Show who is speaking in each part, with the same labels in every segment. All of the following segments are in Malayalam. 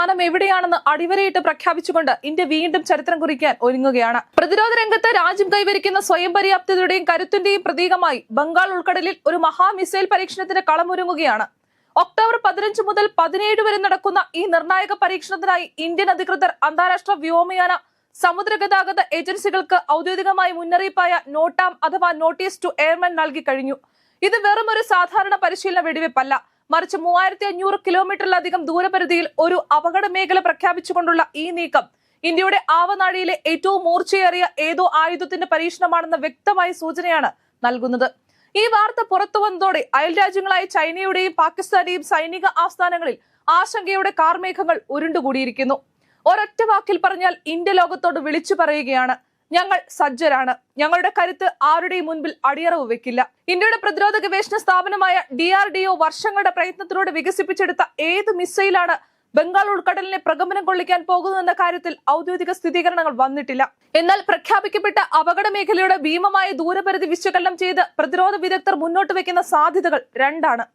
Speaker 1: സ്ഥാനം എവിടെയാണെന്ന് അടിവരയിട്ട് പ്രഖ്യാപിച്ചുകൊണ്ട് ഇന്ത്യ വീണ്ടും ചരിത്രം കുറിക്കാൻ ഒരുങ്ങുകയാണ്. പ്രതിരോധ രംഗത്ത് രാജ്യം കൈവരിക്കുന്ന സ്വയം പര്യാപ്തതയുടെയും കരുത്തിന്റെയും പ്രതീകമായി ബംഗാൾ ഉൾക്കടലിൽ ഒരു മഹാ മിസൈൽ പരീക്ഷണത്തിന് കളമൊരുങ്ങുകയാണ്. ഒക്ടോബർ പതിനഞ്ച് മുതൽ പതിനേഴ് വരെ നടക്കുന്ന ഈ നിർണായക പരീക്ഷണത്തിനായി ഇന്ത്യൻ അധികൃതർ അന്താരാഷ്ട്ര വ്യോമയാന സമുദ്ര ഗതാഗത ഏജൻസികൾക്ക് ഔദ്യോഗികമായി മുന്നറിയിപ്പായ നോട്ടാം അഥവാ നോട്ടീസ് ടു എയർമാൻ നൽകി കഴിഞ്ഞു. ഇത് വെറും ഒരു സാധാരണ പരിശീലന വെടിവെപ്പല്ല. മറിച്ച് മൂവായിരത്തി അഞ്ഞൂറ് കിലോമീറ്ററിലധികം ദൂരപരിധിയിൽ ഒരു അപകട മേഖല പ്രഖ്യാപിച്ചുകൊണ്ടുള്ള ഈ നീക്കം ഇന്ത്യയുടെ ആവനാഴിയിലെ ഏറ്റവും മൂർച്ചയേറിയ ഏതോ ആയുധത്തിന്റെ പരീക്ഷണമാണെന്ന വ്യക്തമായ സൂചനയാണ് നൽകുന്നത്. ഈ വാർത്ത പുറത്തു വന്നതോടെ അയൽ രാജ്യങ്ങളായ ചൈനയുടെയും പാകിസ്ഥാന്റെയും സൈനിക ആസ്ഥാനങ്ങളിൽ ആശങ്കയുടെ കാർമേഘങ്ങൾ ഉരുണ്ടുകൂടിയിരിക്കുന്നു. ഒരൊറ്റ വാക്കിൽ പറഞ്ഞാൽ ഇന്ത്യ ലോകത്തോട് വിളിച്ചു പറയുകയാണ്. ഞങ്ങൾ സജ്ജരാണ്. ഞങ്ങളുടെ കരുത്ത് ആരുടെയും മുൻപിൽ അടിയറവ് വെക്കില്ല. ഇന്ത്യയുടെ പ്രതിരോധ ഗവേഷണ സ്ഥാപനമായ ഡി ആർ ഡി ഒ വർഷങ്ങളുടെ പ്രയത്നത്തിലൂടെ വികസിപ്പിച്ചെടുത്ത ഏത് മിസൈലാണ് ബംഗാൾ ഉൾക്കടലിനെ പ്രകമ്പനം കൊള്ളിക്കാൻ പോകുന്നതെന്ന കാര്യത്തിൽ ഔദ്യോഗിക സ്ഥിരീകരണങ്ങൾ വന്നിട്ടില്ല. എന്നാൽ പ്രഖ്യാപിക്കപ്പെട്ട അപകട മേഖലയുടെ ഭീമമായ ദൂരപരിധി വിശകലനം ചെയ്ത് പ്രതിരോധ വിദഗ്ധർ മുന്നോട്ട് വെക്കുന്ന സാധ്യതകൾ രണ്ടാണ്.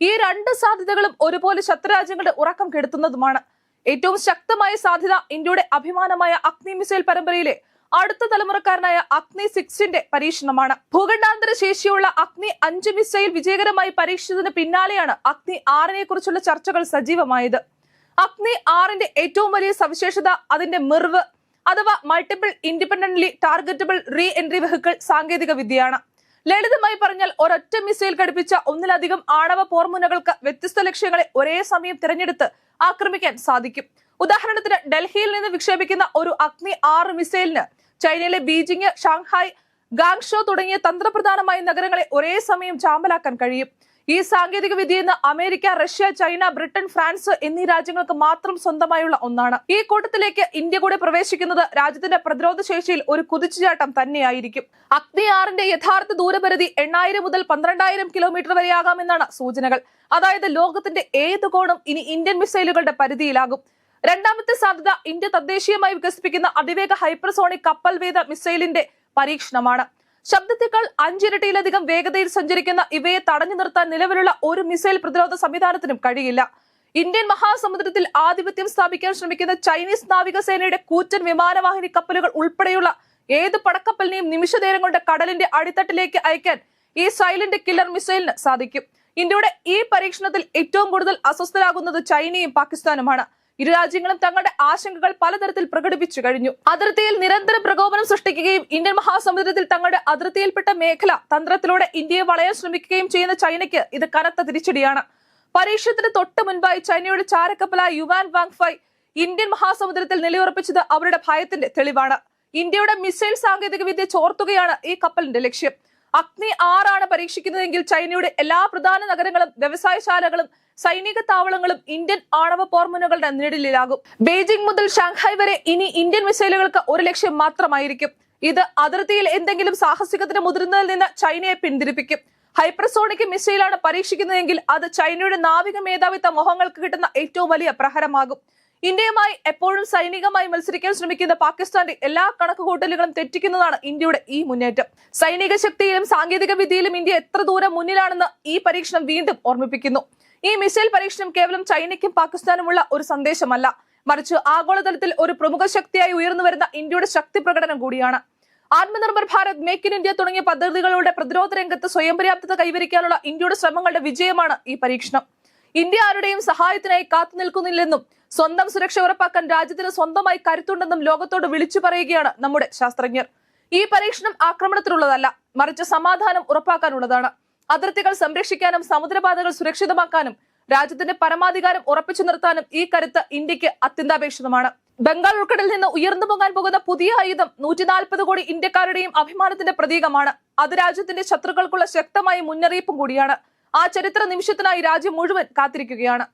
Speaker 1: ഈ രണ്ട് സാധ്യതകളും ഒരുപോലെ ശത്രുരാജ്യങ്ങളുടെ ഉറക്കം കെടുത്തുന്നതുമാണ്. ഏറ്റവും ശക്തമായ സാധ്യത ഇന്ത്യയുടെ അഭിമാനമായ അഗ്നി മിസൈൽ പരമ്പരയിലെ അടുത്ത തലമുറക്കാരനായ അഗ്നി സിക്സിന്റെ പരീക്ഷണമാണ്. ഭൂഖണ്ഡാന്തര ശേഷിയുള്ള അഗ്നി അഞ്ച് മിസൈൽ വിജയകരമായി പരീക്ഷിച്ചതിന് പിന്നാലെയാണ് അഗ്നി ആറിനെ കുറിച്ചുള്ള ചർച്ചകൾ സജീവമായത്. അഗ്നി ആറിന്റെ ഏറ്റവും വലിയ സവിശേഷത അതിന്റെ മിർവ് അഥവാ multiple independently targetable re entry vehicle സാങ്കേതിക വിദ്യയാണ്. ലളിതമായി പറഞ്ഞാൽ ഒരൊറ്റ മിസൈൽ ഘടിപ്പിച്ച ഒന്നിലധികം ആണവ പോർമുനകൾക്ക് വ്യത്യസ്ത ലക്ഷ്യങ്ങളെ ഒരേ സമയം തിരഞ്ഞെടുത്ത് ആക്രമിക്കാൻ സാധിക്കും. ഉദാഹരണത്തിന് ഡൽഹിയിൽ നിന്ന് വിക്ഷേപിക്കുന്ന ഒരു അഗ്നി ആറ് മിസൈലിന് ചൈനയിലെ ബീജിംഗ് ഷാങ്ഹായ് ഗാങ്ഷോ തുടങ്ങിയ തന്ത്രപ്രധാനമായ നഗരങ്ങളെ ഒരേ സമയം ചാമ്പലാക്കാൻ കഴിയും. ഈ സാങ്കേതിക വിദ്യ ഇന്ന് America Russia China Britain France എന്നീ രാജ്യങ്ങൾക്ക് മാത്രം സ്വന്തമായുള്ള ഒന്നാണ്. ഈ കൂട്ടത്തിലേക്ക് ഇന്ത്യ കൂടെ പ്രവേശിക്കുന്നത് രാജ്യത്തിന്റെ പ്രതിരോധ ശേഷിയിൽ ഒരു കുതിച്ചുചാട്ടം തന്നെയായിരിക്കും. അഗ്നി ആറിന്റെ യഥാർത്ഥ ദൂരപരിധി എണ്ണായിരം മുതൽ പന്ത്രണ്ടായിരം കിലോമീറ്റർ വരെയാകാമെന്നാണ് സൂചനകൾ. അതായത് ലോകത്തിന്റെ ഏത് കോണും ഇനി ഇന്ത്യൻ മിസൈലുകളുടെ പരിധിയിലാകും. രണ്ടാമത്തെ സാധ്യത ഇന്ത്യ തദ്ദേശീയമായി വികസിപ്പിക്കുന്ന അതിവേഗ ഹൈപ്പർസോണിക് കപ്പൽ വേദ മിസൈലിന്റെ പരീക്ഷണമാണ്. ശബ്ദത്തേക്കാൾ അഞ്ചിരട്ടിയിലധികം വേഗതയിൽ സഞ്ചരിക്കുന്ന ഇവയെ തടഞ്ഞു നിർത്താൻ നിലവിലുള്ള ഒരു മിസൈൽ പ്രതിരോധ സംവിധാനത്തിനും കഴിയില്ല. ഇന്ത്യൻ മഹാസമുദ്രത്തിൽ ആധിപത്യം സ്ഥാപിക്കാൻ ശ്രമിക്കുന്ന ചൈനീസ് നാവികസേനയുടെ കൂറ്റൻ വിമാനവാഹിനി കപ്പലുകൾ ഉൾപ്പെടെയുള്ള ഏത് പടക്കപ്പലിനെയും നിമിഷനേരം കൊണ്ട് കടലിന്റെ അടിത്തട്ടിലേക്ക് അയക്കാൻ ഈ സൈലന്റ് കില്ലർ മിസൈലിന് സാധിക്കും. ഇന്ത്യയുടെ ഈ പരീക്ഷണത്തിൽ ഏറ്റവും കൂടുതൽ അസ്വസ്ഥരാകുന്നത് ചൈനയും പാകിസ്ഥാനുമാണ്. ഇരു രാജ്യങ്ങളും തങ്ങളുടെ ആശങ്കകൾ പലതരത്തിൽ പ്രകടിപ്പിച്ചു കഴിഞ്ഞു. അതിർത്തിയിൽ നിരന്തര പ്രകോപനം സൃഷ്ടിക്കുകയും ഇന്ത്യൻ മഹാസമുദ്രത്തിൽ തങ്ങളുടെ അതിർത്തിയിൽപ്പെട്ട മേഖല തന്ത്രത്തിലൂടെ ഇന്ത്യയെ വളയാൻ ശ്രമിക്കുകയും ചെയ്യുന്ന ചൈനയ്ക്ക് ഇത് കനത്ത തിരിച്ചടിയാണ്. പരീക്ഷണത്തിന് തൊട്ട് മുൻപായി ചൈനയുടെ ചാരക്കപ്പലായ യുവാൻ വാങ് ഫൈ ഇന്ത്യൻ മഹാസമുദ്രത്തിൽ നിലയുറപ്പിച്ചത് അവരുടെ ഭയത്തിന്റെ തെളിവാണ്. ഇന്ത്യയുടെ മിസൈൽ സാങ്കേതിക വിദ്യ ചോർത്തുകയാണ് ഈ കപ്പലിന്റെ ലക്ഷ്യം. അഗ്നി ആറാണ് പരീക്ഷിക്കുന്നതെങ്കിൽ ചൈനയുടെ എല്ലാ പ്രധാന നഗരങ്ങളും വ്യവസായശാലകളും സൈനിക താവളങ്ങളും ഇന്ത്യൻ ആണവ പോർമുനകളുടെ നിഴലിലാകും. ബെയ്ജിംഗ് മുതൽ ഷാങ്ഹായ് വരെ ഇനി ഇന്ത്യൻ മിസൈലുകൾക്ക് ഒരു ലക്ഷ്യം മാത്രമായിരിക്കും. ഇത് അതിർത്തിയിൽ എന്തെങ്കിലും സാഹസികത്തിന് മുതിരുന്നതിൽ നിന്ന് ചൈനയെ പിന്തിരിപ്പിക്കും. ഹൈപ്രസോണിക് മിസൈലാണ് പരീക്ഷിക്കുന്നതെങ്കിൽ അത് ചൈനയുടെ നാവിക മേധാവിത്വ മോഹങ്ങൾക്ക് കിട്ടുന്ന ഏറ്റവും വലിയ പ്രഹരമാകും. ഇന്ത്യയുമായി എപ്പോഴും സൈനികമായി മത്സരിക്കാൻ ശ്രമിക്കുന്ന പാകിസ്ഥാന്റെ എല്ലാ കണക്കുകൂട്ടലുകളും തെറ്റിക്കുന്നതാണ് ഇന്ത്യയുടെ ഈ മുന്നേറ്റം. സൈനിക ശക്തിയിലും സാങ്കേതിക വിദ്യയിലും ഇന്ത്യ എത്ര ദൂരം മുന്നിലാണെന്ന് ഈ പരീക്ഷണം വീണ്ടും ഓർമ്മിപ്പിക്കുന്നു. ഈ മിസൈൽ പരീക്ഷണം കേവലം ചൈനയ്ക്കും പാകിസ്ഥാനുമുള്ള ഒരു സന്ദേശമല്ല. മറിച്ച് ആഗോളതലത്തിൽ ഒരു പ്രമുഖ ശക്തിയായി ഉയർന്നു വരുന്ന ഇന്ത്യയുടെ ശക്തി പ്രകടനം കൂടിയാണ്. Atmanirbhar Bharat make in India തുടങ്ങിയ പദ്ധതികളുടെ പ്രതിരോധ രംഗത്ത് സ്വയം പര്യാപ്തത കൈവരിക്കാനുള്ള ഇന്ത്യയുടെ ശ്രമങ്ങളുടെ വിജയമാണ് ഈ പരീക്ഷണം. ഇന്ത്യ ആരുടെയും സഹായത്തിനായി കാത്തു നിൽക്കുന്നില്ലെന്നും സ്വന്തം സുരക്ഷ ഉറപ്പാക്കാൻ രാജ്യത്തിന് സ്വന്തമായി കരുത്തുണ്ടെന്നും ലോകത്തോട് വിളിച്ചു പറയുകയാണ് നമ്മുടെ ശാസ്ത്രജ്ഞർ. ഈ പരീക്ഷണം ആക്രമണത്തിനുള്ളതല്ല മറിച്ച് സമാധാനം ഉറപ്പാക്കാനുള്ളതാണ്. അതിർത്തികൾ സംരക്ഷിക്കാനും സമുദ്രപാതകൾ സുരക്ഷിതമാക്കാനും രാജ്യത്തിന്റെ പരമാധികാരം ഉറപ്പിച്ചു നിർത്താനും ഈ കരുത്ത് ഇന്ത്യയ്ക്ക് അത്യന്താപേക്ഷിതമാണ്. ബംഗാൾ ഉൾക്കടലിൽ നിന്ന് ഉയർന്നു പോകാൻ പോകുന്ന പുതിയ ആയുധം നൂറ്റി നാൽപ്പത് കോടി ഇന്ത്യക്കാരുടെയും അഭിമാനത്തിന്റെ പ്രതീകമാണ്. അത് രാജ്യത്തിന്റെ ശത്രുക്കൾക്കുള്ള ശക്തമായ മുന്നറിയിപ്പും കൂടിയാണ്. ആ ചരിത്ര നിമിഷത്തിനായി രാജ്യം മുഴുവൻ കാത്തിരിക്കുകയാണ്.